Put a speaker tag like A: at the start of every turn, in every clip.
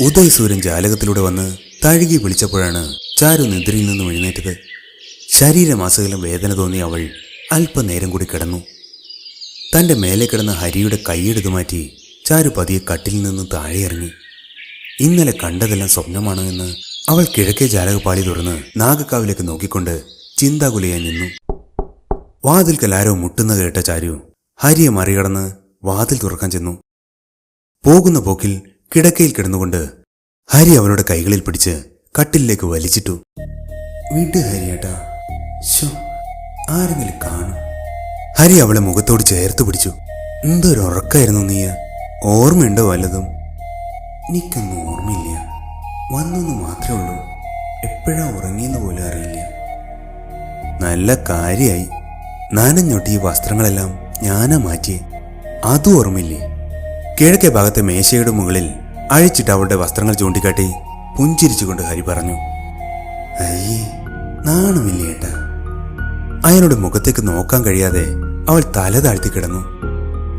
A: ഉദയ് സൂര്യൻ ജാലകത്തിലൂടെ വന്ന് തഴുകി വിളിച്ചപ്പോഴാണ് ചാരു നിദ്രയിൽ നിന്നും എഴുന്നേറ്റത്. ശരീരമാസകലം വേദന തോന്നി അവൾ അല്പനേരം കൂടി കിടന്നു. തന്റെ മേലെ കിടന്ന ഹരിയുടെ കൈയെടുത്തു മാറ്റി ചാരു പതിയെ കട്ടിൽ നിന്ന് താഴെ ഇറങ്ങി. ഇന്നലെ കണ്ടതെല്ലാം സ്വപ്നമാണോ എന്ന് അവൾ കിഴക്കേ ജാലകപ്പാളി തുറന്ന് നാഗക്കാവിലേക്ക് നോക്കിക്കൊണ്ട് ചിന്താകുലയായി നിന്നു. വാതിൽക്കൽ ആരോ മുട്ടുന്ന കേട്ട ചാരു ഹരിയെ മറികടന്ന് വാതിൽ തുറക്കാൻ ചെന്നു. പോകുന്ന പോക്കിൽ കിടക്കയിൽ കിടന്നുകൊണ്ട് ഹരി അവനോട് കൈകളിൽ പിടിച്ച് കട്ടിലേക്ക് വലിച്ചിട്ടു. വിട് ഹരിയേട്ടാ. ശോ ആരെങ്കിലും കാണും. ഹരി അവളെ മുഖത്തോട് ചേർത്ത് പിടിച്ചു. എന്തൊരു ഉറക്കായിരുന്നു നീ. ഓർമ്മയുണ്ടോ വല്ലതും? എനിക്കൊന്നും ഓർമ്മയില്ല. വന്നെന്ന് മാത്രമേ ഉള്ളൂ. എപ്പോഴാ ഉറങ്ങിയെന്ന് പോലും അറിയില്ല. നല്ല കാര്യമായി നനഞ്ഞൊട്ടി ഈ വസ്ത്രങ്ങളെല്ലാം ഞാനാ മാറ്റിയേ. അതും ഓർമ്മയില്ലേ? കിഴക്കേ ഭാഗത്തെ മേശയുടെ മുകളിൽ അഴിച്ചിട്ട് അവളുടെ വസ്ത്രങ്ങൾ ചൂണ്ടിക്കാട്ടി പുഞ്ചിരിച്ചുകൊണ്ട് ഹരി പറഞ്ഞു അയ്യേ നാണമില്ലേ ഏട്ടാ? അയാളുടെ മുഖത്തേക്ക് നോക്കാൻ കഴിയാതെ അവൾ തല താഴ്ത്തി കിടന്നു.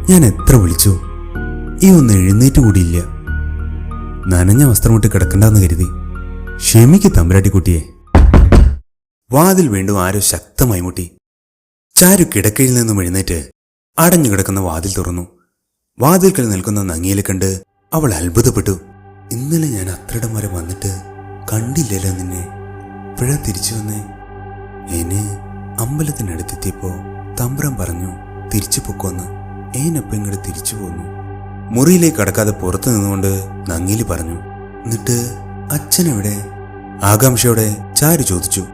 A: ഞാൻ എത്ര വിളിച്ചു? ഈ ഒന്ന് എഴുന്നേറ്റ് കൂടിയില്ല. നനഞ്ഞ വസ്ത്രമിട്ട് കിടക്കണ്ടെന്ന് കരുതി. ക്ഷമിക്ക് തമ്പുരാട്ടിക്കുട്ടിയെ വാതിൽ വീണ്ടും ആരോ ശക്തമായി മുട്ടി. ചാരു കിടക്കയിൽ നിന്നും എഴുന്നേറ്റ് അടഞ്ഞു കിടക്കുന്ന വാതിൽ തുറന്നു. വാതിൽക്കൽ നിൽക്കുന്ന നങ്ങിയിലെ കണ്ട് അവൾ അത്ഭുതപ്പെട്ടു. ഇന്നലെ ഞാൻ അത്രയിടം വരെ വന്നിട്ട് കണ്ടില്ലല്ലോ നിന്നെ. ഇപ്പോഴാ തിരിച്ചു വന്നേ? ഏനെ അമ്പലത്തിനടുത്തെത്തിയപ്പോ തമ്പ്രം പറഞ്ഞു തിരിച്ചു പൊക്കോന്ന്. ഏനപ്പം ഇങ്ങോട്ട് തിരിച്ചു പോന്നു. മുറിയിലേക്ക് കടക്കാതെ പുറത്തു നിന്നുകൊണ്ട് നങ്ങിലി പറഞ്ഞു. എന്നിട്ട് അച്ഛനെവിടെ? ആകാംക്ഷയോടെ ചാരു ചോദിച്ചു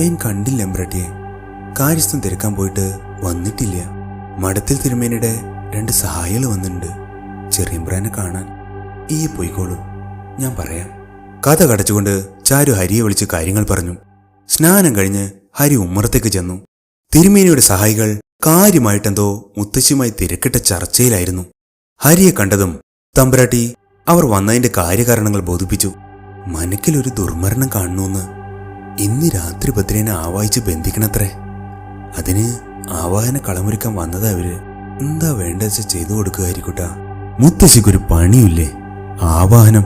A: ഏൻ കണ്ടില്ല എമ്പ്രട്ടിയെ കാര്യസ്ഥം തിരക്കാൻ പോയിട്ട് വന്നിട്ടില്ല. മഠത്തിൽ തിരുമേനിയുടെ രണ്ട് സഹായികൾ വന്നിട്ടുണ്ട്. ചെറിയമ്പ്രാനെ കാണാൻ. ഈ പോയിക്കോളൂ. ഞാൻ പറയാം. കഥ കടച്ചുകൊണ്ട് ചാരു ഹരിയെ വിളിച്ച് കാര്യങ്ങൾ പറഞ്ഞു. സ്നാനം കഴിഞ്ഞ് ഹരി ഉമ്മറത്തേക്ക് ചെന്നു. തിരുമേനിയുടെ സഹായികൾ കാര്യമായിട്ടെന്തോ മുത്തശ്ശിയുമായി തിരക്കിട്ട ചർച്ചയിലായിരുന്നു. ഹരിയെ കണ്ടതും തമ്പുരാട്ടി അവർ വന്നതിന്റെ കാര്യകാരണങ്ങൾ ബോധിപ്പിച്ചു. മനക്കിലൊരു ദുർമരണം കാണുന്നുവെന്ന് ഇന്ന് രാത്രി ഭദ്രേനെ ആവാഹിച്ച് ബന്ധിക്കണത്രേ. അതിന് ആവാഹന കളമൊരുക്കാൻ വന്നതാ അവർ എന്താ വെച്ചാൽ ചെയ്തു കൊടുക്കുക മുത്തശ്ശിക്കൊരു പണിയില്ലേ? ആവാഹനം.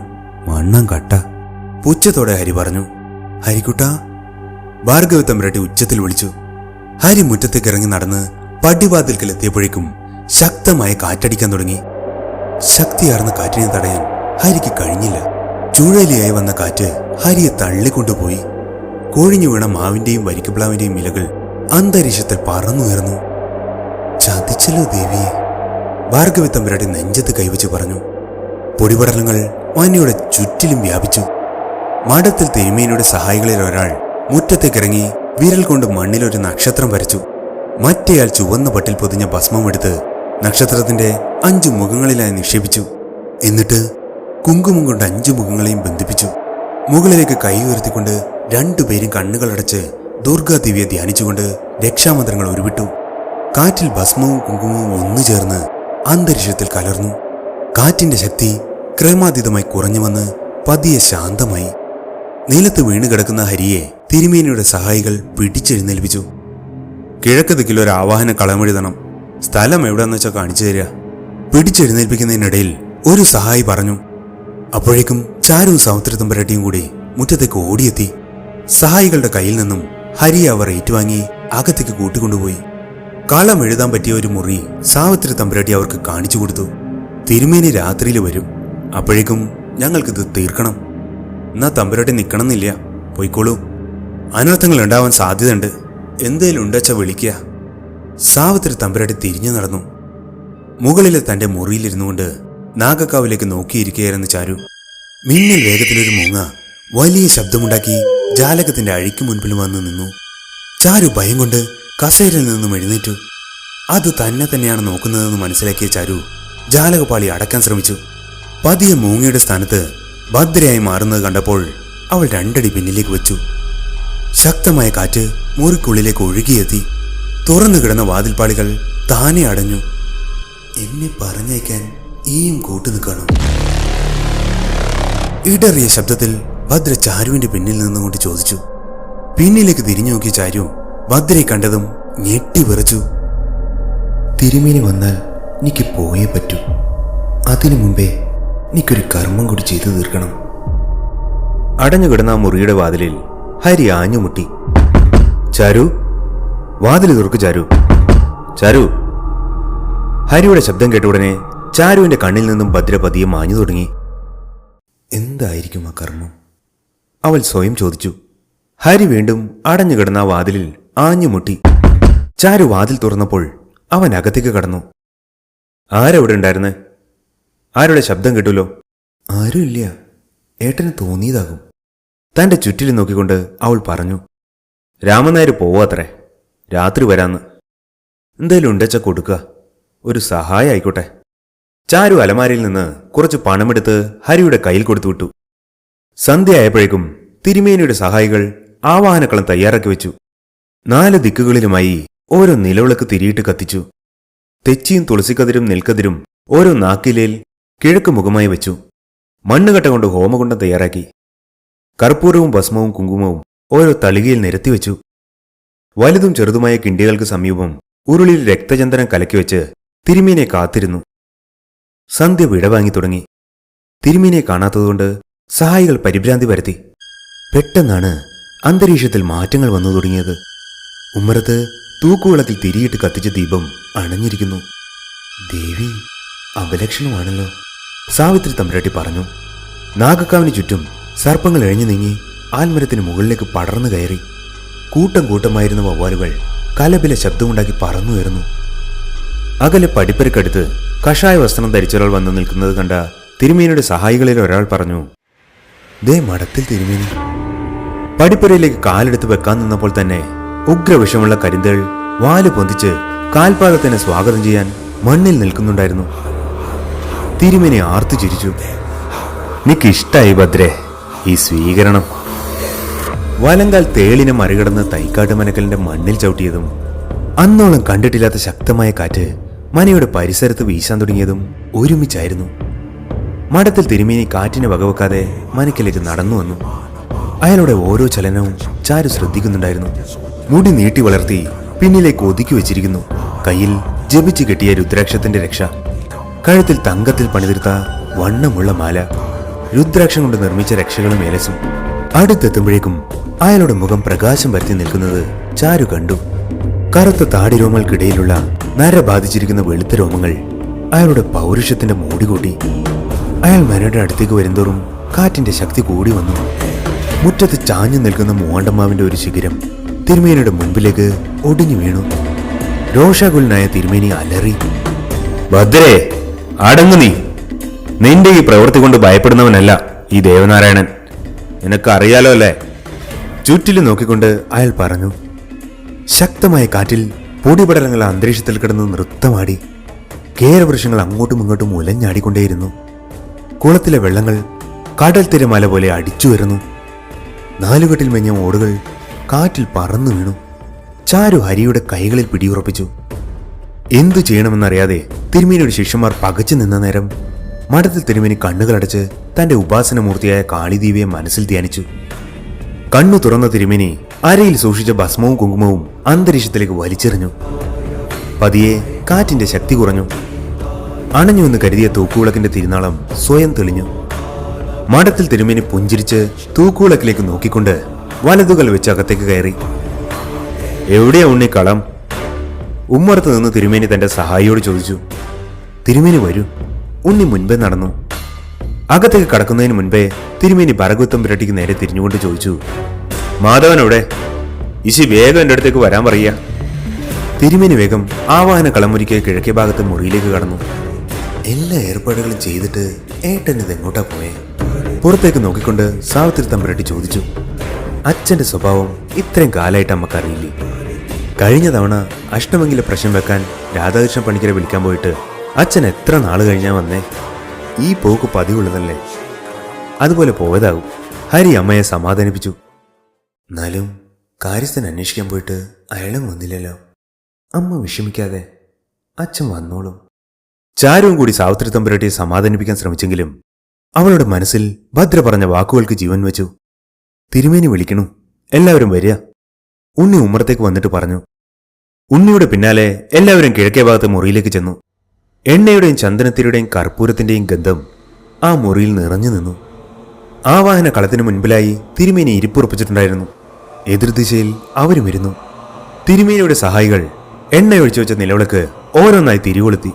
A: മണ്ണം കട്ട. പുച്ഛത്തോടെ ഹരി പറഞ്ഞു ഹരിക്കുട്ട. ഭാർഗവ തമ്പുരാട്ടി ഉച്ചത്തിൽ വിളിച്ചു. ഹരി മുറ്റത്തേക്ക് ഇറങ്ങി നടന്ന് പടിവാതിൽക്കൽ എത്തിയപ്പോഴേക്കും ശക്തമായ കാറ്റടിക്കാൻ തുടങ്ങി. ശക്തിയാർന്ന കാറ്റിനെ തടയാൻ ഹരിക്ക് കഴിഞ്ഞില്ല. ചുഴലിയായി വന്ന കാറ്റ് ഹരിയെ തള്ളിക്കൊണ്ടുപോയി. കൊഴിഞ്ഞു വീണ മാവിന്റെയും വരിക്കപ്ലാവിന്റെയും ഇലകൾ അന്തരീക്ഷത്തിൽ പറന്നുയർന്നു. ചതിച്ചല്ലോ ദേവിയെ. ഭാർഗവി തമ്പുരാട്ടി നെഞ്ചത്ത് കൈവച്ച് പറഞ്ഞു. പൊടിപടലങ്ങൾ മാന്യയുടെ ചുറ്റിലും വ്യാപിച്ചു. മാടത്തിൽ തിരുമേനിയുടെ സഹായികളിൽ ഒരാൾ മുറ്റത്തേക്കിറങ്ങി വിരൽ കൊണ്ട് മണ്ണിലൊരു നക്ഷത്രം വരച്ചു. മറ്റേയാൾ ചുവന്ന പട്ടിൽ പൊതിഞ്ഞ ഭസ്മമെടുത്ത് നക്ഷത്രത്തിന്റെ അഞ്ചു മുഖങ്ങളിലായി നിക്ഷേപിച്ചു. എന്നിട്ട് കുങ്കുമം കൊണ്ട് അഞ്ചു മുഖങ്ങളെയും ബന്ധിപ്പിച്ചു. മുകളിലേക്ക് കൈ ഉയർത്തിക്കൊണ്ട് രണ്ടുപേരും കണ്ണുകളടച്ച് ദുർഗാദേവിയെ ധ്യാനിച്ചുകൊണ്ട് രക്ഷാമന്ത്രങ്ങൾ ഉരുവിട്ടു. കാറ്റിൽ ഭസ്മവും കുങ്കുമവും ഒന്നു ചേർന്ന് അന്തരീക്ഷത്തിൽ കലർന്നു. കാറ്റിന്റെ ശക്തി ക്രമാതീതമായി കുറഞ്ഞു വന്ന് പതിയെ ശാന്തമായി. നിലത്ത് വീണുകിടക്കുന്ന ഹരിയെ തിരുമേനിയുടെ സഹായികൾ പിടിച്ചെഴുന്നേൽപ്പിച്ചു. കിഴക്ക് ദിക്കിൽ ഒരു ആവാഹന കളമെഴുതണം സ്ഥലം എവിടെയെന്ന് വെച്ചാൽ കാണിച്ചു തരിക. പിടിച്ചെഴുന്നേൽപ്പിക്കുന്നതിനിടയിൽ ഒരു സഹായി പറഞ്ഞു. അപ്പോഴേക്കും ചാരുവും സമുദ്രത്തമ്പരട്ടിയും കൂടി മുറ്റത്തേക്ക് ഓടിയെത്തി. സഹായികളുടെ കയ്യിൽ നിന്നും ഹരിയെ അവർ ഏറ്റുവാങ്ങി അകത്തേക്ക് കൂട്ടിക്കൊണ്ടുപോയി. കളം എഴുതാൻ പറ്റിയ ഒരു മുറി സാവിത്രി തമ്പുരാട്ടി അവർക്ക് കാണിച്ചു കൊടുത്തു. തിരുമേനി രാത്രിയിൽ വരും. അപ്പോഴേക്കും ഞങ്ങൾക്കിത് തീർക്കണം. എന്നാ തമ്പുരാട്ടി നിൽക്കണമെന്നില്ല പോയിക്കോളൂ. അനർത്ഥങ്ങൾ ഉണ്ടാവാൻ സാധ്യതയുണ്ട്. എന്തേലും ഉണ്ടച്ച വിളിക്കുക സാവിത്രി തമ്പുരാട്ടി തിരിഞ്ഞു നടന്നു. മുകളിലെ തന്റെ മുറിയിലിരുന്നു കൊണ്ട് നാഗക്കാവിലേക്ക് നോക്കിയിരിക്കുകയായിരുന്നു ചാരു. മിന്നൽ വേഗത്തിലൊരു മൂങ്ങ വലിയ ശബ്ദമുണ്ടാക്കി ജാലകത്തിന്റെ അഴിക്ക് മുൻപിൽ വന്നു നിന്നു. ചാരു ഭയം കൊണ്ട് കസേരയിൽ നിന്നും എഴുന്നേറ്റു. അത് തന്നെ തന്നെയാണ് നോക്കുന്നതെന്ന് മനസ്സിലാക്കിയ ചാരു ജാലകപാളി അടക്കാൻ ശ്രമിച്ചു. പതിയെ മൂങ്ങയുടെ സ്ഥാനത്ത് ഭദ്രയായി മാറുന്നത് കണ്ടപ്പോൾ അവൾ രണ്ടടി പിന്നിലേക്ക് വെച്ചു. ശക്തമായ കാറ്റ് മുറിക്കുള്ളിലേക്ക് ഒഴുകിയെത്തി. തുറന്നു കിടന്ന വാതിൽപാളികൾ താനെ അടഞ്ഞു. എന്നെ പറഞ്ഞയക്കാൻ ഈയും കൂട്ടു നിൽക്കണം? ഇടറിയ ശബ്ദത്തിൽ ഭദ്ര ചാരുവിന്റെ പിന്നിൽ നിന്നുകൊണ്ട് ചോദിച്ചു. പിന്നിലേക്ക് തിരിഞ്ഞു നോക്കിയ ചാരു ഭദ്രയെ കണ്ടതും ഞെട്ടി വിറച്ചു.
B: തിരുമേനി വന്നാൽ എനിക്ക് പോയേ പറ്റൂ. അതിനു മുമ്പേ
A: എനിക്കൊരു കർമ്മം കൂടി ചെയ്തു തീർക്കണം. അടഞ്ഞുകിടന്ന ആ മുറിയുടെ വാതിലിൽ ഹരി ആഞ്ഞുമുട്ടി. ചാരു വാതിൽ തുറക്ക് ചാരു. ചാരു. ഹരിയുടെ ശബ്ദം കേട്ട ഉടനെ ചാരുവിന്റെ കണ്ണിൽ നിന്നും ഭദ്ര പതിയെ മാഞ്ഞു തുടങ്ങി. എന്തായിരിക്കും ആ കർമ്മം? അവൾ സ്വയം ചോദിച്ചു. ഹരി വീണ്ടും അടഞ്ഞുകിടന്ന ആ വാതിലിൽ ആഞ്ഞുമുട്ടി. ചാരു വാതിൽ തുറന്നപ്പോൾ അവൻ അകത്തേക്ക് കടന്നു. ആരവിടെ ഉണ്ടായിരുന്നേ? ആരുടെ ശബ്ദം കിട്ടുമല്ലോ ആരുമില്ല ഏട്ടന് തോന്നിയതാകും. തന്റെ ചുറ്റിലും നോക്കിക്കൊണ്ട് അവൾ പറഞ്ഞു രാമനായർ പോവാത്രേ. രാത്രി വരാന്ന്. എന്തേലും ഉണ്ടച്ച കൊടുക്കുക ഒരു സഹായം ആയിക്കോട്ടെ. ചാരു അലമാരയിൽ നിന്ന് കുറച്ച് പണമെടുത്ത് ഹരിയുടെ കയ്യിൽ കൊടുത്തു വിട്ടു. സന്ധ്യയായപ്പോഴേക്കും തിരുമേനിയുടെ സഹായികൾ ആവാഹനക്കളം തയ്യാറാക്കി വെച്ചു. നാല് ദിക്കുകളിലുമായി ഓരോ നിലവിളക്ക് തിരിയിട്ട് കത്തിച്ചു. തെച്ചിയും തുളസിക്കതിരും നെൽക്കതിരും ഓരോ നാക്കിലേൽ കിഴക്ക് മുഖമായി വെച്ചു. മണ്ണുകട്ട കൊണ്ട് ഹോമകുണ്ടം തയ്യാറാക്കി. കർപ്പൂരവും ഭസ്മവും കുങ്കുമവും ഓരോ തളികയിൽ നിരത്തിവെച്ചു വലുതും ചെറുതുമായ കിണ്ടികൾക്ക് സമീപം ഉരുളിയിൽ രക്തചന്ദനം കലക്കിവെച്ച് തിരുമീനെ കാത്തിരുന്നു. സന്ധ്യ വിടവാങ്ങി തുടങ്ങി. തിരുമീനെ കാണാത്തതുകൊണ്ട് സഹായികൾ പരിഭ്രാന്തി വരുത്തി പെട്ടെന്നാണ് അന്തരീക്ഷത്തിൽ മാറ്റങ്ങൾ വന്നു തുടങ്ങിയത്. ഉമ്മറത്ത് തൂക്കുവിളക്കിൽ തിരിയിട്ട് കത്തിച്ച ദീപം അണഞ്ഞിരിക്കുന്നു. ദേവി അപലക്ഷണമാണല്ലോ സാവിത്രി തമ്പുരാട്ടി പറഞ്ഞു നാഗക്കാവിന് ചുറ്റും സർപ്പങ്ങൾ എഴിഞ്ഞു നീങ്ങി ആൽമരത്തിന് മുകളിലേക്ക് പടർന്നു കയറി. കൂട്ടം കൂട്ടമായിരുന്ന വവ്വാലുകൾ കലബിലെ ശബ്ദമുണ്ടാക്കി പറന്നുയർന്നു അകലെ പടിപ്പരക്കടുത്ത് കഷായ വസ്ത്രം ധരിച്ചൊരാൾ വന്നു നിൽക്കുന്നത് കണ്ട തിരുമേനിയുടെ സഹായികളിൽ ഒരാൾ പറഞ്ഞു ദേ മടത്തിൽ തിരുമേനി. പടിപ്പുരയിലേക്ക് കാലെടുത്ത് വെക്കാൻ നിന്നപ്പോൾ തന്നെ ഉഗ്രവിഷമുള്ള കരിന്തൾ വാൽ പൊന്തിച്ച് കാൽപാദത്തിനെ സ്വാഗതം ചെയ്യാൻ മണ്ണിൽ നിൽക്കുന്നുണ്ടായിരുന്നു. തിരുമിനെ ആർത്തു ചിരിച്ചു. നിക്ക് ഇഷ്ടായി ഭദ്രേ ഈ സ്വീകരണം. വലങ്കാൽ തേളിനെ മറികടന്ന് തൈക്കാട്ട് മനക്കലിന്റെ മണ്ണിൽ ചവിട്ടിയതും അന്നോളം കണ്ടിട്ടില്ലാത്ത ശക്തമായ കാറ്റ് മനയുടെ പരിസരത്ത് വീശാൻ തുടങ്ങിയതും ഒരുമിച്ചായിരുന്നു. മഠത്തിൽ തിരുമേനി കാറ്റിനെ വകവെക്കാതെ മനക്കിലേക്ക് നടന്നു വന്നു. അയാളുടെ ഓരോ ചലനവും ചാരു ശ്രദ്ധിക്കുന്നുണ്ടായിരുന്നു. മുടി നീട്ടി വളർത്തി പിന്നിലേക്ക് ഒതുക്കി വെച്ചിരിക്കുന്നു. കയ്യിൽ ജപിച്ചു കെട്ടിയ രുദ്രാക്ഷത്തിന്റെ രക്ഷ. കഴുത്തിൽ തങ്കത്തിൽ പണിതീർത്ത വണ്ണമുള്ള മാല. രുദ്രാക്ഷം കൊണ്ട് നിർമ്മിച്ച രക്ഷകളും ഏലസും അടുത്തെത്തുമ്പോഴേക്കും അയാളുടെ മുഖം പ്രകാശം പരത്തി നിൽക്കുന്നത് ചാരു കണ്ടു. കറുത്ത താടിരോമങ്ങൾക്കിടയിലുള്ള നര ബാധിച്ചിരിക്കുന്ന വെളുത്ത രോമങ്ങൾ അയാളുടെ പൗരുഷത്തിന്റെ മൂടി കൂട്ടി. അയാൾ മനയുടെ അടുത്തേക്ക് വരുന്തോറും കാറ്റിന്റെ ശക്തി കൂടി വന്നു. മുറ്റത്ത് ചാഞ്ഞു നിൽക്കുന്ന മൂവാണ്ടമ്മാവിന്റെ ഒരു ശിഖരം തിരുമേനിയുടെ മുമ്പിലേക്ക് ഒടിഞ്ഞു വീണു. രോഷാകുലനായ തിരുമേനി അലറി. ഭദ്രേ അടങ്ങു നീ? നിന്റെ ഈ പ്രവൃത്തി കൊണ്ട് ഭയപ്പെടുന്നവനല്ല ഈ ദേവനാരായണൻ. നിനക്ക് അറിയാലോ അല്ലേ? ചുറ്റിലും നോക്കിക്കൊണ്ട് അയാൾ പറഞ്ഞു. ശക്തമായ കാറ്റിൽ പൊടിപടലങ്ങൾ അന്തരീക്ഷത്തിൽ കിടന്ന് നൃത്തമാടി. കേരവൃക്ഷങ്ങൾ അങ്ങോട്ടും ഇങ്ങോട്ടും ഉലഞ്ഞാടിക്കൊണ്ടേയിരുന്നു. കുളത്തിലെ വെള്ളങ്ങൾ കടൽ തിരമാല പോലെ അടിച്ചു വരുന്നു നാലുകെട്ടിൽ മെഞ്ഞ ഓടുകൾ കാറ്റിൽ പറന്നു വീണു. ചാരു ഹരിയുടെ കൈകളിൽ പിടിയുറപ്പിച്ചു. എന്തു ചെയ്യണമെന്നറിയാതെ തിരുമേനിയുടെ ശിഷ്യന്മാർ പകച്ചു നിന്ന നേരം മഠത്തിൽ തിരുമേനി കണ്ണുകളടച്ച് തന്റെ ഉപാസനമൂർത്തിയായ കാളിദീവിയെ മനസ്സിൽ ധ്യാനിച്ചു. കണ്ണു തുറന്ന തിരുമേനി അരയിൽ സൂക്ഷിച്ച ഭസ്മവും കുങ്കുമവും അന്തരീക്ഷത്തിലേക്ക് വലിച്ചെറിഞ്ഞു. പതിയെ കാറ്റിന്റെ ശക്തി കുറഞ്ഞു. അണഞ്ഞു എന്ന് കരുതിയ തൂക്കുവിളക്കിന്റെ തിരുനാളം സ്വയം തെളിഞ്ഞു. മഠത്തിൽ തിരുമേനി പുഞ്ചിരിച്ച് തൂക്കുവിളക്കിലേക്ക് നോക്കിക്കൊണ്ട് വലതുകൾ വെച്ച് അകത്തേക്ക് കയറി. എവിടെയാ ഉണ്ണി കളം ഉമ്മറത്ത് നിന്ന് തിരുമേനി തന്റെ സഹായിയോട് ചോദിച്ചു. തിരുമേനി വരൂ. ഉണ്ണി മുൻപേ നടന്നു. അകത്തേക്ക് കടക്കുന്നതിന് മുൻപേ തിരുമേനി ഭരഗുത്തം പുരട്ടിക്ക് നേരെ തിരിഞ്ഞുകൊണ്ട് ചോദിച്ചു. മാധവൻ എവിടെ? ഇശി വേഗം എന്റെ അടുത്തേക്ക് വരാൻ പറയുക. തിരുമേനി വേഗം ആവാഹന കളമുരിക്ക് കിഴക്കേ ഭാഗത്തെ മുറിയിലേക്ക് കടന്നു. എല്ലാ ഏർപ്പാടുകളും ചെയ്തിട്ട് ഏട്ടൻ ഇത് എങ്ങോട്ടാ പോയേ? പുറത്തേക്ക് നോക്കിക്കൊണ്ട് സാവിത്രി തമ്പുരട്ടി ചോദിച്ചു. അച്ഛന്റെ സ്വഭാവം ഇത്രയും കാലമായിട്ട് അമ്മക്കറിയില്ലേ. കഴിഞ്ഞ തവണ അഷ്ടമെങ്കിലെ പ്രശ്നം വെക്കാൻ രാധാകൃഷ്ണൻ പണിക്കരെ വിളിക്കാൻ പോയിട്ട് അച്ഛൻ എത്ര നാൾ കഴിഞ്ഞാൽ വന്നേ? ഈ പോക്ക് പതിവുള്ളതല്ലേ? അതുപോലെ പോയതാകും. ഹരി അമ്മയെ സമാധാനിപ്പിച്ചു. എന്നാലും കാര്യസ്ഥൻ അന്വേഷിക്കാൻ പോയിട്ട് അയാളും വന്നില്ലല്ലോ. അമ്മ വിഷമിക്കാതെ അച്ഛൻ വന്നോളും. ചാരുവും കൂടി സാവിത്രി തമ്പുരട്ടിയെ സമാധാനിപ്പിക്കാൻ ശ്രമിച്ചെങ്കിലും അവളുടെ മനസ്സിൽ ഭദ്ര പറഞ്ഞ വാക്കുകൾക്ക് ജീവൻ വെച്ചു. തിരുമേനി വിളിക്കണു. എല്ലാവരും വരിക. ഉണ്ണി ഉമ്മറത്തേക്ക് വന്നിട്ട് പറഞ്ഞു. ഉണ്ണിയുടെ പിന്നാലെ എല്ലാവരും കിഴക്കേ ഭാഗത്തെ മുറിയിലേക്ക് ചെന്നു. എണ്ണയുടെയും ചന്ദനത്തിരുടെയും കർപ്പൂരത്തിന്റെയും ഗന്ധം ആ മുറിയിൽ നിറഞ്ഞു നിന്നു. ആ വാഹന കളത്തിന് മുൻപിലായി തിരുമേനി ഇരിപ്പുറപ്പിച്ചിട്ടുണ്ടായിരുന്നു. എതിർദിശയിൽ അവരും ഇരുന്നു. തിരുമേനിയുടെ സഹായികൾ എണ്ണയൊഴിച്ചു വെച്ച നിലവിളക്ക് ഓരോന്നായി തിരികൊളുത്തി.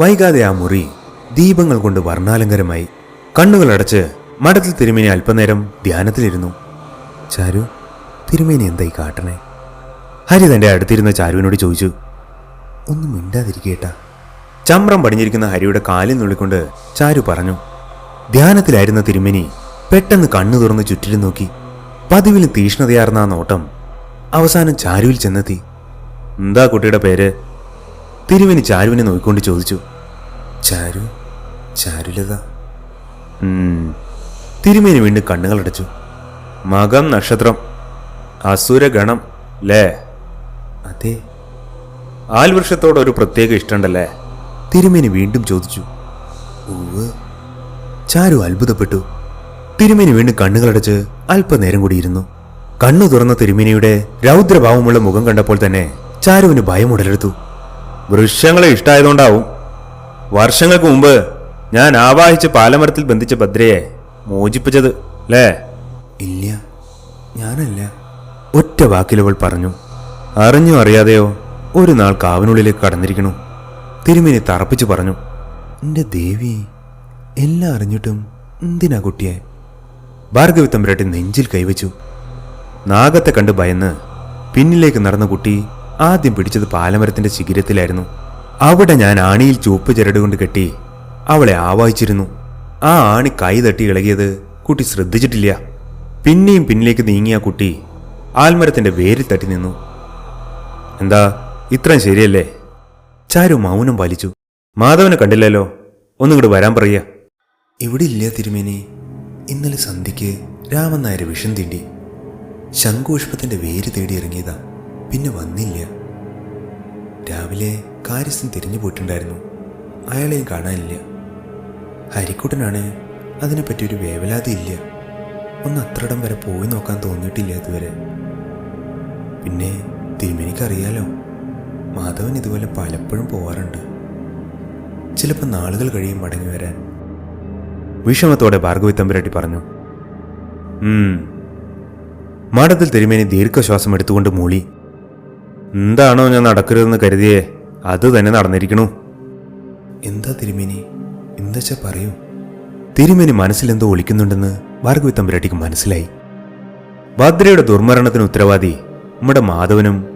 A: വൈകാതെ ആ മുറി ദീപങ്ങൾ കൊണ്ട് വർണാലങ്കരമായി. കണ്ണുകളടച്ച് മഠത്തിൽ തിരുമേനി അല്പനേരം ധ്യാനത്തിലിരുന്നു. ചാരു തിരുമേനി എന്തായി കാട്ടണേ? ഹരി തന്റെ അടുത്തിരുന്ന ചാരുവിനോട് ചോദിച്ചു ഒന്നും മിണ്ടാതിരിക്കേട്ടാ. ചമ്രം പടിഞ്ഞിരിക്കുന്ന ഹരിയുടെ കാലിൽ നുള്ളിക്കൊണ്ട് ചാരു പറഞ്ഞു ധ്യാനത്തിലായിരുന്ന തിരുമേനി പെട്ടെന്ന് കണ്ണു തുറന്ന് ചുറ്റിലും നോക്കി പതിവിലും തീഷ്ണതയാർന്ന ആ നോട്ടം അവസാനം ചാരുവിൽ ചെന്നെത്തി. എന്താ കുട്ടിയുടെ പേര്? തിരുവിന് ചാരുവിനെ നോക്കിക്കൊണ്ട് ചോദിച്ചു ചാരു ചാരുലത. തിരുമേനി വീണ്ടും കണ്ണുകളടച്ചു. മകം നക്ഷത്രം അസുരഗണം ലേ അതെ. ആൽവൃക്ഷത്തോട് ഒരു പ്രത്യേക ഇഷ്ടമുണ്ടല്ലേ? തിരുമേനി വീണ്ടും ചോദിച്ചു. ചാരു അത്ഭുതപ്പെട്ടു. തിരുമേനി വീണ്ടും കണ്ണുകളടച്ച് അല്പനേരം കൂടി ഇരുന്നു. കണ്ണു തുറന്ന തിരുമേനിയുടെ രൗദ്രഭാവമുള്ള മുഖം കണ്ടപ്പോൾ തന്നെ ചാരുവിന് ഭയം ഉടലെടുത്തു. വൃക്ഷങ്ങളെ ഇഷ്ടമായതുകൊണ്ടാവും വർഷങ്ങൾക്ക് മുമ്പ് ഞാൻ ആവാഹിച്ച് പാലമരത്തിൽ ബന്ധിച്ച ഭദ്രയെ മോചിപ്പിച്ചത് അല്ലേ ഇല്ല ഞാനല്ല. ഒറ്റ വാക്കിലവൾ പറഞ്ഞു അറിഞ്ഞോ അറിയാതെയോ ഒരു നാൾ കാവിനുള്ളിലേക്ക് കടന്നിരിക്കണു തിരുമേനി തറപ്പിച്ചു പറഞ്ഞു എന്റെ ദേവി എല്ലാം അറിഞ്ഞിട്ടും എന്തിനാ കുട്ടിയെ? ഭാർഗവി തമ്പുരാട്ടി നെഞ്ചിൽ കൈവച്ചു. നാഗത്തെ കണ്ട് ഭയന്ന് പിന്നിലേക്ക് നടന്ന കുട്ടി ആദ്യം പിടിച്ചത് പാലമരത്തിന്റെ ശിഖിരത്തിലായിരുന്നു. അവിടെ ഞാൻ ആണിയിൽ ചുവപ്പ് ചിരടുകൊണ്ട് കെട്ടി അവളെ ആവാഹിച്ചിരുന്നു. ആ ആണി കൈ തട്ടി ഇളകിയത് കുട്ടി ശ്രദ്ധിച്ചിട്ടില്ല. പിന്നെയും പിന്നിലേക്ക് നീങ്ങിയ കുട്ടി ആൽമരത്തിന്റെ വേരിൽ തട്ടി നിന്നു. എന്താ ഇത്രയും ശരിയല്ലേ? ചാരു മൗനം പാലിച്ചു. മാധവനെ കണ്ടില്ലല്ലോ? ഒന്നുകൂടെ വരാൻ പറയ ഇവിടെ ഇല്ല തിരുമേനി. ഇന്നലെ സന്ധ്യയ്ക്ക് രാമൻ നായർ വിഷം തീണ്ടി. ശംഖുപുഷ്പത്തിന്റെ വേര് തേടി ഇറങ്ങിയതാ. പിന്നെ വന്നില്ല. രാവിലെ കാര്യസ്ഥൻ തിരിഞ്ഞു പോയിട്ടുണ്ടായിരുന്നു. അയാളെയും കാണാനില്ല. ഹരിക്കുട്ടനാണ്. അതിനെപ്പറ്റി ഒരു വേവലാതി ഇല്ല. ഒന്ന് അത്രടം വരെ പോയി നോക്കാൻ തോന്നിയിട്ടില്ല ഇതുവരെ. പിന്നെ തിരുമേനിക്കറിയാലോ മാധവൻ ഇതുപോലെ പലപ്പോഴും പോവാറുണ്ട്. ചിലപ്പോൾ നാളുകൾ കഴിയും മടങ്ങി വരാൻ. വിഷമത്തോടെ ഭാർഗവി തമ്പുരാട്ടി പറഞ്ഞു മാടത്തിൽ തിരുമേനി ദീർഘശ്വാസം എടുത്തുകൊണ്ട് മൂളി. എന്താണോ ഞാൻ നടക്കരുതെന്ന് കരുതിയേ അത് തന്നെ നടന്നിരിക്കണു. എന്താ തിരുമേനി? എന്താച്ചാ പറയൂ. തിരുമേനി മനസ്സിലെന്തോ ഒളിക്കുന്നുണ്ടെന്ന് ഭാർഗവി തമ്പുരാട്ടിക്ക് മനസ്സിലായി. ഭദ്രയുടെ ദുർമരണത്തിന് ഉത്തരവാദി നമ്മുടെ മാധവനും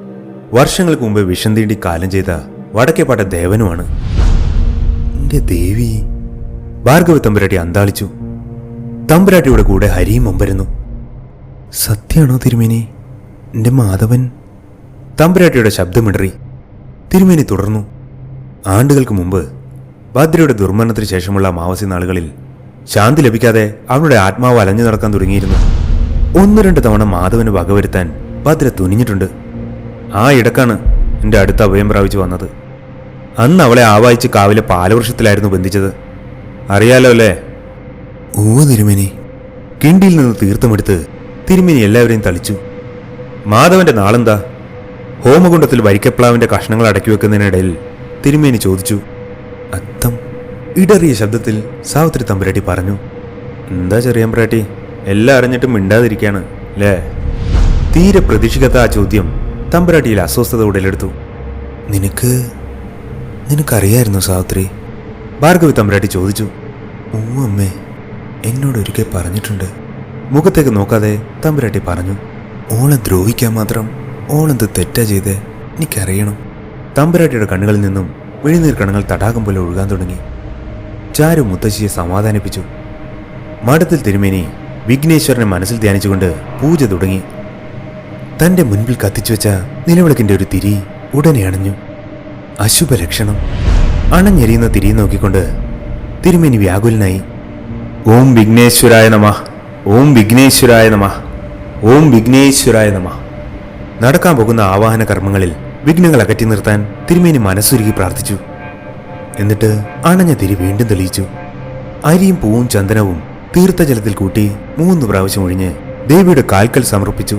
A: വർഷങ്ങൾക്ക് മുമ്പ് വിഷം തീണ്ടി കാലം ചെയ്ത വടക്കേപ്പാട്ട ദേവനുമാണ്. എന്റെ ദേവി ഭാർഗവി തമ്പുരാട്ടി അന്താളിച്ചു. തമ്പുരാട്ടിയുടെ കൂടെ ഹരിയും മുമ്പരുന്നു സത്യാണോ തിരുമേനി? എന്റെ മാധവൻ? തമ്പുരാട്ടിയുടെ ശബ്ദമിടറി. തിരുമേനി തുടർന്നു. ആണ്ടുകൾക്ക് മുമ്പ് ഭദ്രയുടെ ദുർമരണത്തിന് ശേഷമുള്ള അമാവാസി നാളുകളിൽ ശാന്തി ലഭിക്കാതെ അവളുടെ ആത്മാവ് അലഞ്ഞു നടക്കാൻ തുടങ്ങിയിരുന്നു. ഒന്ന് രണ്ട് തവണ മാധവന് വകവരുത്താൻ ഭദ്ര തുനിഞ്ഞിട്ടുണ്ട്. ആ ഇടക്കാണ് എന്റെ അടുത്ത അഭയം പ്രാപിച്ചു വന്നത്. അന്ന് അവളെ ആവായിച്ച് കാവിലെ പാലവൃക്ഷത്തിലായിരുന്നു ബന്ധിച്ചത്. അറിയാലോ അല്ലേ? ഓ തിരുമേനി. കിണ്ടിയിൽ നിന്ന് തീർത്ഥമെടുത്ത് തിരുമേനി എല്ലാവരെയും തളിച്ചു. മാധവന്റെ നാളെന്താ? ഹോമകുണ്ടത്തിൽ വരിക്കപ്ലാവിന്റെ കഷ്ണങ്ങൾ അടക്കി വെക്കുന്നതിനിടയിൽ തിരുമേനി ചോദിച്ചു അത്തം. ഇടറിയ ശബ്ദത്തിൽ സാവിത്രി തമ്പുരാട്ടി പറഞ്ഞു എന്താ ചെറിയ പ്രാട്ടി എല്ലാം അറിഞ്ഞിട്ടും മിണ്ടാതിരിക്കാണ് അല്ലേ തീരെ പ്രതീക്ഷിക്കാത്ത ആ ചോദ്യം തമ്പുരാട്ടിയിൽ അസ്വസ്ഥത ഉടലെടുത്തു. നിനക്ക് നിനക്കറിയായിരുന്നു സാവിത്രി? ഭാർഗവി തമ്പുരാട്ടി ചോദിച്ചു. ഓ അമ്മേ എന്നോട് ഒരിക്കൽ പറഞ്ഞിട്ടുണ്ട്. മുഖത്തേക്ക് നോക്കാതെ തമ്പുരാട്ടി പറഞ്ഞു ഓളെ ദ്രോഹിക്കാൻ മാത്രം ഓളെന്ത് തെറ്റാ ചെയ്തേ? എനിക്കറിയണം. തമ്പുരാട്ടിയുടെ കണ്ണുകളിൽ നിന്നും വെളിനീർ കണങ്ങൾ തടാകം പോലെ ഒഴുകാൻ തുടങ്ങി. ചാരു മുത്തശ്ശിയെ സമാധാനിപ്പിച്ചു. മഠത്തിൽ തിരുമേനി വിഘ്നേശ്വരനെ മനസ്സിൽ ധ്യാനിച്ചുകൊണ്ട് പൂജ തുടങ്ങി. തന്റെ മുൻപിൽ കത്തിച്ചു വെച്ച നിലവിളക്കിന്റെ ഒരു തിരി ഉടനെ അണഞ്ഞു. അശുഭലക്ഷണം. അണഞ്ഞെരിയുന്ന തിരി നോക്കിക്കൊണ്ട് തിരുമേനി വ്യാകുലനായി. ഓം വിഘ്നേശ്വരായ നമ. ഓം വിഘ്നേശ്വരായ നമ. ഓം വിഘ്നേശ്വരായ നമ. നടക്കാൻ പോകുന്ന ആവാഹന കർമ്മങ്ങളിൽ വിഘ്നങ്ങൾ അകറ്റി നിർത്താൻ തിരുമേനി മനസ്സുരുകി പ്രാർത്ഥിച്ചു. എന്നിട്ട് അണഞ്ഞ തിരി വീണ്ടും തെളിയിച്ചു. അരിയും പൂവും ചന്ദനവും തീർത്ഥജലത്തിൽ കൂട്ടി മൂന്ന് പ്രാവശ്യം ഒഴിഞ്ഞ് ദേവിയുടെ കാൽക്കൽ സമർപ്പിച്ചു.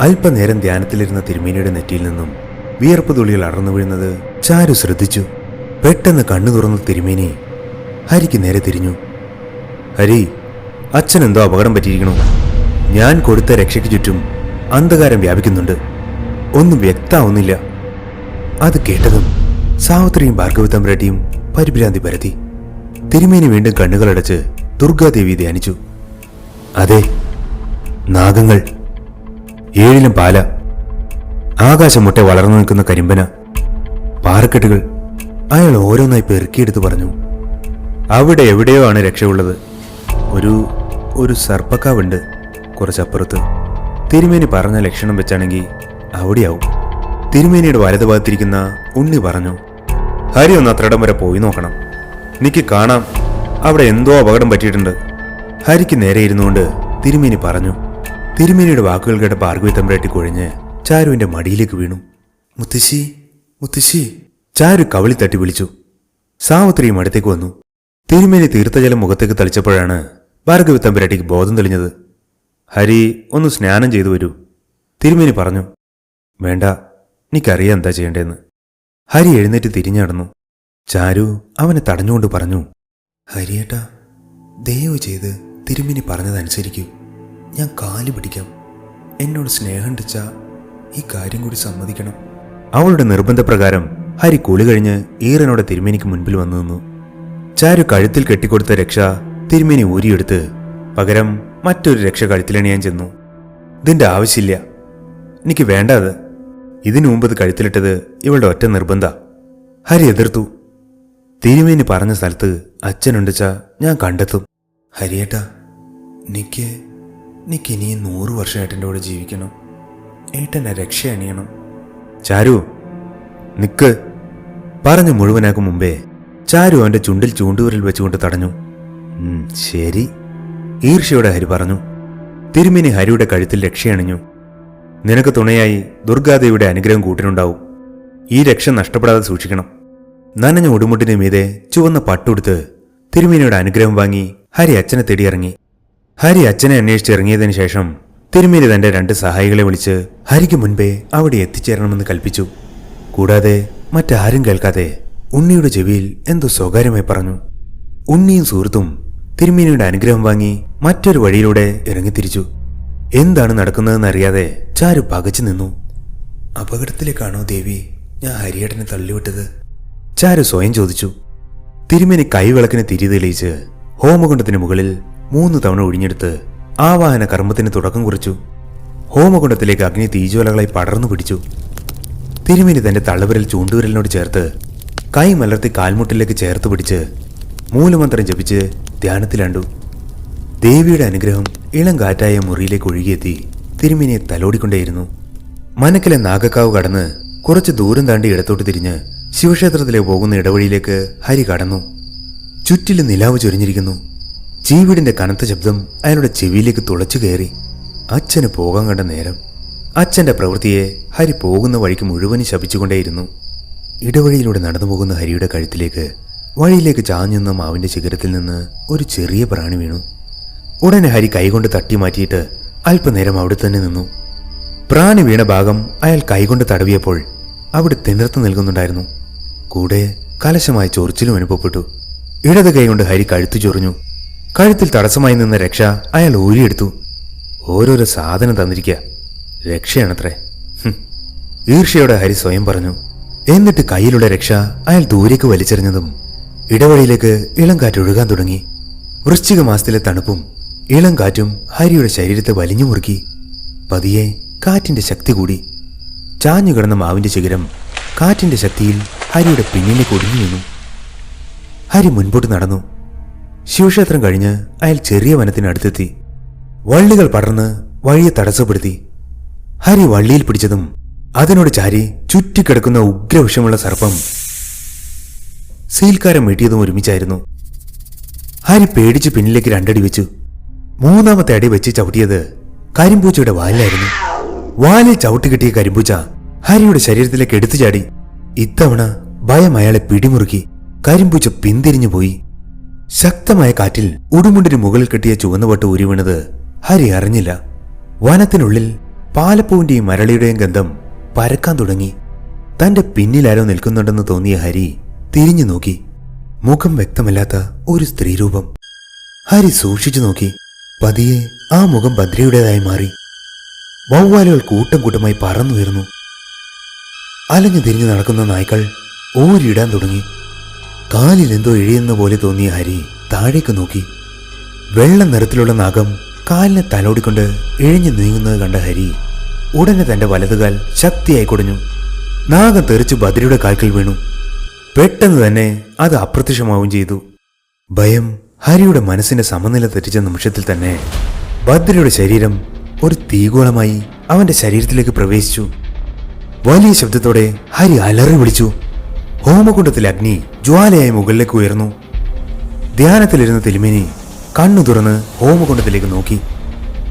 A: അല്പനേരം ധ്യാനത്തിലിരുന്ന തിരുമേനിയുടെ നെറ്റിയിൽ നിന്നും വിയർപ്പ് തുള്ളികൾ അടർന്നു വീഴുന്നത് ചാരു ശ്രദ്ധിച്ചു. പെട്ടെന്ന് കണ്ണു തുറന്ന തിരുമേനി ഹരിക്ക് നേരെ തിരിഞ്ഞു. ഹരി അച്ഛൻ എന്തോ അപകടം പറ്റിയിരിക്കണു. ഞാൻ കൊടുത്ത രക്ഷയ്ക്ക് ചുറ്റും അന്ധകാരം വ്യാപിക്കുന്നുണ്ട്. ഒന്നും വ്യക്തമാവുന്നില്ല അത് കേട്ടതും സാവിത്രിയും ഭാർഗവ റെഡ്ഡിയും പരിഭ്രാന്തി പരത്തി. തിരുമേനി വീണ്ടും കണ്ണുകളടച്ച് ദുർഗാദേവി ധ്യാനിച്ചു. അതെ നാഗങ്ങൾ ഏഴിലും പാല ആകാശം വളർന്നു നിൽക്കുന്ന കരിമ്പന പാറക്കെട്ടുകൾ അയാൾ ഓരോന്നായി പെറുക്കിയെടുത്ത് പറഞ്ഞു. അവിടെ എവിടെയോ ആണ് രക്ഷയുള്ളത്. ഒരു ഒരു സർപ്പക്കാവുണ്ട് കുറച്ചപ്പുറത്ത്. തിരുമേനി പറഞ്ഞ ലക്ഷണം വെച്ചാണെങ്കിൽ അവിടെയാവും. തിരുമേനിയുടെ വലതുഭാഗത്തിരിക്കുന്ന ഉണ്ണി പറഞ്ഞു ഹരി ഒന്ന് അത്രയിടം വരെ പോയി നോക്കണം. എനിക്ക് കാണാം അവിടെ എന്തോ അപകടം പറ്റിയിട്ടുണ്ട്. ഹരിക്ക് നേരെ ഇരുന്നുകൊണ്ട് തിരുമേനി പറഞ്ഞു തിരുമേനിയുടെ വാക്കുകൾ കേട്ട ഭാർഗവി തമ്പുരാട്ടി കുഴഞ്ഞ് ചാരുവിന്റെ മടിയിലേക്ക് വീണു. മുത്തശ്ശി മുത്തശ്ശി ചാരു കവളി തട്ടി വിളിച്ചു. സാവത്രിയും അടുത്തേക്ക് വന്നു. തിരുമേനി തീർത്ഥജലം മുഖത്തേക്ക് തളിച്ചപ്പോഴാണ് ഭാർഗവി തമ്പുരാട്ടിക്ക് ബോധം തെളിഞ്ഞത്. ഹരി ഒന്ന് സ്നാനം ചെയ്തു വരൂ. തിരുമേനി പറഞ്ഞു വേണ്ട എനിക്കറിയാം എന്താ ചെയ്യേണ്ടതെന്ന് ഹരി എഴുന്നേറ്റ് തിരിഞ്ഞു നടന്നു. ചാരു അവനെ തടഞ്ഞുകൊണ്ട് പറഞ്ഞു ഹരിയേട്ടാ ദയവ് ചെയ്ത് തിരുമിനി പറഞ്ഞതനുസരിക്കൂ. ഞാൻ കാൽ പിടിക്കാം. എന്നോട് സ്നേഹം ടിച്ച ഈ കാര്യം കൂടി സമ്മതിക്കണം. അവളുടെ നിർബന്ധപ്രകാരം ഹരി കുളി കഴിഞ്ഞ് ഈറനോടെ തിരുമേനിക്ക് മുൻപിൽ വന്നു നിന്നു. ചാരു കഴുത്തിൽ കെട്ടിക്കൊടുത്ത രക്ഷ തിരുമേനി ഊരിയെടുത്ത് പകരം മറ്റൊരു രക്ഷ കഴുത്തിലണിയാൻ ചെന്നു. ഇതിന്റെ ആവശ്യമില്ല. എനിക്ക് വേണ്ട ഇതിനു മുമ്പ് കഴുത്തിലിട്ടത് ഇവളുടെ ഒറ്റ നിർബന്ധ. ഹരി എതിർത്തു. തിരുമേനി പറഞ്ഞ സ്ഥലത്ത് അച്ഛനുണ്ടച്ച ഞാൻ കണ്ടെത്തും. ഹരിയേട്ടാ നിക്ക് നിക്ക് ഇനിയും നൂറ് വർഷം ഏട്ടന്റെ കൂടെ ജീവിക്കണം. ഏട്ടനെ രക്ഷ അണിയണം. ചാരു നിക്ക്. പറഞ്ഞു മുഴുവനാക്കും മുമ്പേ ചാരു അവന്റെ ചുണ്ടിൽ ചൂണ്ടുവരിൽ വെച്ചുകൊണ്ട് തടഞ്ഞു. "ഉം, ശരി. ഈർഷ്യയോടെ ഹരി പറഞ്ഞു. തിരുമേനി ഹരിയുടെ കഴുത്തിൽ രക്ഷയണിഞ്ഞു. നിനക്ക് തുണയായി ദുർഗാദേവിയുടെ അനുഗ്രഹം കൂട്ടിനുണ്ടാവും. ഈ രക്ഷ നഷ്ടപ്പെടാതെ സൂക്ഷിക്കണം. നനഞ്ഞ ഉടുമുട്ടിന് മീതെ ചുവന്ന പട്ടുടുത്ത് തിരുമേനിയുടെ അനുഗ്രഹം വാങ്ങി ഹരി അച്ഛനെ തേടിയിറങ്ങി. ഹരി അച്ഛനെ അന്വേഷിച്ച് ഇറങ്ങിയതിനു ശേഷം തിരുമേനി തന്റെ രണ്ട് സഹായികളെ വിളിച്ച് ഹരിക്ക് മുൻപേ അവിടെ എത്തിച്ചേരണമെന്ന് കൽപ്പിച്ചു. കൂടാതെ മറ്റാരും കേൾക്കാതെ ഉണ്ണിയുടെ ചെവിയിൽ എന്തോ സ്വകാര്യമായി പറഞ്ഞു. ഉണ്ണിയും സുഹൃത്തും തിരുമേനിയുടെ അനുഗ്രഹം വാങ്ങി മറ്റൊരു വഴിയിലൂടെ ഇറങ്ങിത്തിരിച്ചു. എന്താണ് നടക്കുന്നതെന്ന് അറിയാതെ ചാരു പകച്ചു നിന്നു. അപകടത്തിലേക്കാണോ ദേവി? ഞാൻ ഹരിയേട്ടനെ തള്ളിവിട്ടത്. ചാരു സ്വയം ചോദിച്ചു. തിരുമേനി കൈവിളക്കിന് തിരി തെളിയിച്ച് ഹോമകുണ്ടത്തിന് മുകളിൽ മൂന്ന് തവണ ഒഴിഞ്ഞെടുത്ത് ആവാഹന കർമ്മത്തിന് തുടക്കം കുറിച്ചു. ഹോമകുണ്ടത്തിലേക്ക് അഗ്നി തീജ്വലകളായി പടർന്നു പിടിച്ചു. തിരുമേനി തന്റെ തള്ളവിരൽ ചൂണ്ടുവിരലിനോട് ചേർത്ത് കൈ മലർത്തി കാൽമുട്ടിലേക്ക് ചേർത്ത് പിടിച്ച് മൂലമന്ത്രം ജപിച്ച് ധ്യാനത്തിലാണ്ടു. ദേവിയുടെ അനുഗ്രഹം ഇളം കാറ്റായ മുറിയിലേക്ക് ഒഴുകിയെത്തി തിരുമിനെ തലോടിക്കൊണ്ടേയിരുന്നു. മനക്കിലെ നാഗക്കാവ് കടന്ന് കുറച്ച് ദൂരം താണ്ടി ഇടത്തോട്ട് തിരിഞ്ഞ് ശിവക്ഷേത്രത്തിലെ പോകുന്ന ഇടവഴിയിലേക്ക് ഹരി കടന്നു. ചുറ്റിൽ നിലാവ് ചൊരിഞ്ഞിരിക്കുന്നു. ചീവീടിന്റെ കനത്ത ശബ്ദം അയാളുടെ ചെവിയിലേക്ക് തുളച്ചു കയറി. അച്ഛന് പോകാൻ കണ്ട നേരം അച്ഛന്റെ പ്രവൃത്തിയെ ഹരി പോകുന്ന വഴിക്ക് മുഴുവനും ശപിച്ചുകൊണ്ടേയിരുന്നു. ഇടവഴിയിലൂടെ നടന്നു പോകുന്ന ഹരിയുടെ കഴുത്തിലേക്ക് വഴിയിലേക്ക് ചാഞ്ഞുന്ന മാവിന്റെ ശിഖരത്തിൽ നിന്ന് ഒരു ചെറിയ പ്രാണി വീണു. ഉടനെ ഹരി കൈകൊണ്ട് തട്ടി മാറ്റിയിട്ട് അല്പനേരം അവിടെ തന്നെ നിന്നു. പ്രാണി വീണ ഭാഗം അയാൾ കൈകൊണ്ട് തടവിയപ്പോൾ അവിടെ തിണർത്ത് നിൽക്കുന്നുണ്ടായിരുന്നു. കൂടെ കലശമായ ചൊറിച്ചിലും അനുഭവപ്പെട്ടു. ഇടത് കൈകൊണ്ട് ഹരി കഴുത്തു ചൊറിഞ്ഞു. കഴുത്തിൽ തടസ്സമായി നിന്ന രക്ഷ അയാൾ ഊരിയെടുത്തു. ഓരോരോ സാധനം തന്നിരിക്കുക രക്ഷയാണത്രേ. ഈർഷ്യയോടെ ഹരി സ്വയം പറഞ്ഞു. എന്നിട്ട് കയ്യിലുള്ള രക്ഷ അയാൾ ദൂരേക്ക് വലിച്ചെറിഞ്ഞതും ഇടവഴിയിലേക്ക് ഇളം കാറ്റ് ഒഴുകാൻ തുടങ്ങി. വൃശ്ചിക മാസത്തിലെ തണുപ്പും ഇളം കാറ്റും ഹരിയുടെ ശരീരത്തെ വലിഞ്ഞു മുറുക്കി. പതിയെ കാറ്റിന്റെ ശക്തി കൂടി. ചാഞ്ഞു കിടന്ന മാവിന്റെ ശിഖരം കാറ്റിന്റെ ശക്തിയിൽ ഹരിയുടെ പിന്നിലേക്ക് ഒടിഞ്ഞു നിന്നു. ഹരി മുൻപോട്ട് നടന്നു. ശിവക്ഷേത്രം കഴിഞ്ഞ് അയാൾ ചെറിയ വനത്തിനടുത്തെത്തി വള്ളികൾ പടർന്ന് വഴിയെ തടസ്സപ്പെടുത്തി. ഹരി വള്ളിയിൽ പിടിച്ചതും അതിനോട് ചാരി ചുറ്റിക്കിടക്കുന്ന ഉഗ്രവിഷമുള്ള സർപ്പം സീൽക്കാരം മീട്ടിയതും ഒരുമിച്ചായിരുന്നു. ഹരി പേടിച്ച് പിന്നിലേക്ക് രണ്ടടി വെച്ചു. മൂന്നാമത്തെ അടി വെച്ച് ചവിട്ടിയത് കരിമ്പൂച്ചയുടെ വാലിലായിരുന്നു. വാലിൽ ചവിട്ടി കിട്ടിയ കരിമ്പൂച്ച ഹരിയുടെ ശരീരത്തിലേക്ക് എടുത്തു ചാടി. ഇത്തവണ ഭയം അയാളെ പിടിമുറുക്കി കരിമ്പൂച്ച പിന്തിരിഞ്ഞു പോയി. ശക്തമായ കാറ്റിൽ ഉടുമുണ്ടിന് മുകളിൽ കിട്ടിയ ചുവന്നുപട്ട് ഉരുവീണത് ഹരി അറിഞ്ഞില്ല. വനത്തിനുള്ളിൽ പാലപ്പൂവിന്റെയും മരളിയുടെയും ഗന്ധം പരക്കാൻ തുടങ്ങി. തന്റെ പിന്നിലാരോ നിൽക്കുന്നുണ്ടെന്ന് തോന്നിയ ഹരി തിരിഞ്ഞു നോക്കി. മുഖം വ്യക്തമല്ലാത്ത ഒരു സ്ത്രീരൂപം. ഹരി സൂക്ഷിച്ചു നോക്കി. പതിയെ ആ മുഖം ഭദ്രയുടേതായി മാറി. വവ്വാലുകൾ കൂട്ടം കൂട്ടമായി പറന്നുയർന്നു. അലഞ്ഞു തിരിഞ്ഞു നടക്കുന്ന നായ്ക്കൾ ഓരിടാൻ തുടങ്ങി. കാലിൽ എന്തോ ഇഴയുന്ന പോലെ തോന്നിയ ഹരി താഴേക്ക് നോക്കി. വെള്ള നിറത്തിലുള്ള നാഗം കാലിനെ തലോടിക്കൊണ്ട് ഇഴഞ്ഞു നീങ്ങുന്നത് കണ്ട ഹരി ഉടനെ തന്റെ വലതുകാൽ ശക്തിയായി കുടഞ്ഞു. നാഗം തെറിച്ച് ബദ്രിയുടെ കാൽക്കൽ വീണു. പെട്ടെന്ന് തന്നെ അത് അപ്രത്യക്ഷമാവുകയും ചെയ്തു. ഭയം ഹരിയുടെ മനസ്സിന്റെ സമനില തെറ്റിച്ച നിമിഷത്തിൽ തന്നെ ഭദ്രയുടെ ശരീരം ഒരു തീകോളമായി അവന്റെ ശരീരത്തിലേക്ക് പ്രവേശിച്ചു. വലിയ ശബ്ദത്തോടെ ഹരി അലറി വിളിച്ചു. ഹോമകുണ്ടത്തിലെ അഗ്നി ജ്വാലയായി മുകളിലേക്ക് ഉയർന്നു. ധ്യാനത്തിലിരുന്ന തിരുമേനി കണ്ണു തുറന്ന് ഹോമകുണ്ടത്തിലേക്ക് നോക്കി.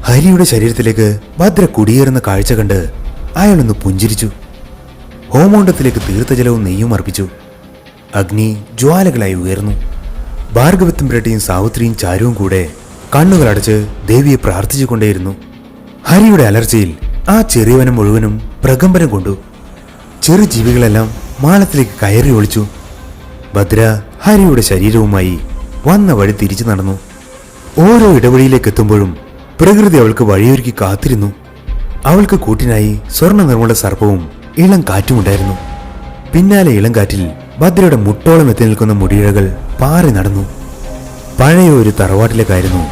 A: ഹരിയുടെ ശരീരത്തിലേക്ക് ഭദ്ര കുടിയേറുന്ന കാഴ്ച കണ്ട് അയാളൊന്ന് പുഞ്ചിരിച്ചു. ഹോമകുണ്ടത്തിലേക്ക് തീർത്ഥജലവും നെയ്യും അർപ്പിച്ചു. അഗ്നി ജ്വാലകളായി ഉയർന്നു. ഭാർഗവത്തമ്പുരട്ടിയും സാവിത്രിയും ചാരുവും കൂടെ കണ്ണുകളടച്ച് ദേവിയെ പ്രാർത്ഥിച്ചുകൊണ്ടേയിരുന്നു. ഹരിയുടെ അലർച്ചയിൽ ആ ചെറിയവനം മുഴുവനും പ്രകമ്പനം കൊണ്ടു. ചെറു ജീവികളെല്ലാം മാളത്തിലേക്ക് കയറി ഒളിച്ചു. ഭദ്ര ഹരിയുടെ ശരീരവുമായി വന്ന വഴി തിരിച്ചു നടന്നു. ഓരോ ഇടവഴിയിലേക്ക് എത്തുമ്പോഴും പ്രകൃതി അവൾക്ക് വഴിയൊരുക്കി കാത്തിരുന്നു. അവൾക്ക് കൂട്ടിനായി സ്വർണ നിർമ്മല സർപ്പവും ഇളം കാറ്റുമുണ്ടായിരുന്നു. പിന്നാലെ ഇളം കാറ്റിൽ ഭദ്രയുടെ മുട്ടോളം എത്തി നിൽക്കുന്ന മുടിയിഴകൾ പാറി നടന്നു. പഴയ ഒരു തറവാട്ടിലേക്കായിരുന്നു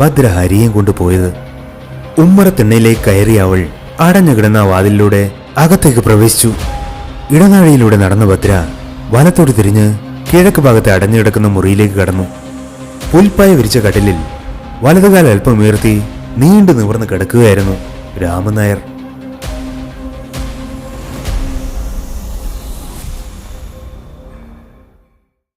A: ഭദ്ര ഹരിയും കൊണ്ടുപോയത്. ഉമ്മറത്തിണ്ണയിലേക്ക് കയറിയ അവൾ അടഞ്ഞു കിടന്ന വാതിലിലൂടെ അകത്തേക്ക് പ്രവേശിച്ചു. ഇടനാഴിയിലൂടെ നടന്ന ഭദ്ര വലത്തോട് തിരിഞ്ഞ് കിഴക്ക് ഭാഗത്തെ അടഞ്ഞു കിടക്കുന്ന മുറിയിലേക്ക് കടന്നു. പുൽപ്പായ വിരിച്ച കട്ടിലിൽ വലതുകാല അല്പം ഉയർത്തി നീണ്ടു നിവർന്ന് കിടക്കുകയായിരുന്നു രാമനായർ